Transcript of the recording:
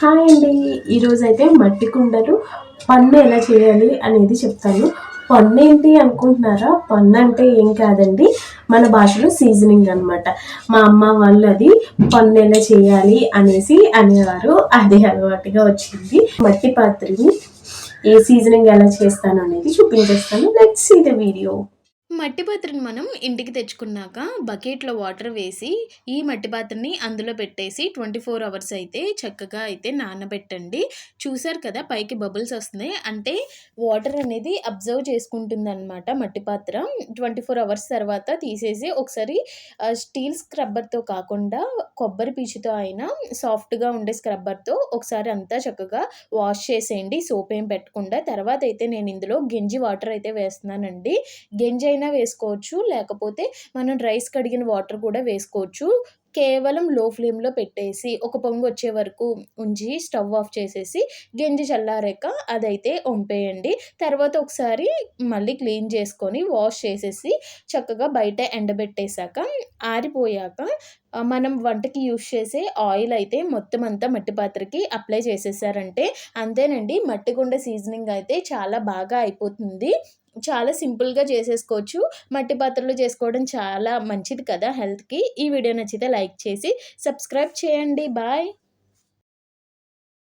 Hi అండి. ఈరోజు అయితే మట్టి కుండలు పన్ను ఎలా చేయాలి అనేది చెప్తాను. పన్ను ఏంటి అనుకుంటున్నారా? పన్ను అంటే ఏం కాదండి. మన భాషలో సీజనింగ్ అన్నమాట. మా అమ్మ వాళ్ళు అది పన్ను ఎలా చేయాలి అనేసి అనేవారు. అదే అలవాటుగా వచ్చింది. మట్టి పాత్రని ఏ సీజనింగ్ ఎలా చేస్తాను అనేది చూపించేస్తాను. లెట్స్ సీ ద వీడియో మట్టి పాత్రని మనం ఇంటికి తెచ్చుకున్నాక బకెట్లో వాటర్ వేసి ఈ మట్టి పాత్రని అందులో పెట్టేసి ట్వంటీ ఫోర్ అవర్స్ అయితే చక్కగా అయితే నానబెట్టండి. చూసారు కదా పైకి బబుల్స్ వస్తున్నాయి. అంటే వాటర్ అనేది అబ్జర్వ్ చేసుకుంటుంది అనమాట మట్టి పాత్ర. ట్వంటీ ఫోర్ అవర్స్ తర్వాత తీసేసి ఒకసారి స్టీల్ స్క్రబ్బర్తో కాకుండా కొబ్బరి పీచుతో అయినా సాఫ్ట్గా ఉండే స్క్రబ్బర్తో ఒకసారి అంతా చక్కగా వాష్ చేసేయండి. సోప్ ఏం పెట్టకుండా. తర్వాత అయితే నేను ఇందులో గెంజి వాటర్ అయితే వేస్తున్నానండి. గెంజి అయినా వేసుకోవచ్చు. లేకపోతే మనం రైస్ కడిగిన వాటర్ కూడా వేసుకోవచ్చు. కేవలం లో ఫ్లేమ్లో పెట్టేసి ఒక పొంగు వచ్చే వరకు ఉంచి స్టవ్ ఆఫ్ చేసేసి గెంజి చల్లారాక అదైతే వంపేయండి. తర్వాత ఒకసారి మళ్ళీ క్లీన్ చేసుకొని వాష్ చేసేసి చక్కగా బయట ఎండబెట్టేశాక ఆరిపోయాక మనం వంటకి యూజ్ చేసే ఆయిల్ అయితే మొత్తం అంతా మట్టి పాత్రకి అప్లై చేసేసారంటే అంతేనండి. మట్టి కుండ సీజనింగ్ అయితే చాలా బాగా అయిపోతుంది. చాలా సింపుల్గా చేసేసుకోవచ్చు. మట్టి పాత్రలో చేసుకోవడం చాలా మంచిది కదా హెల్త్కి. ఈ వీడియో నచ్చితే లైక్ చేసి సబ్స్క్రైబ్ చేయండి. బాయ్.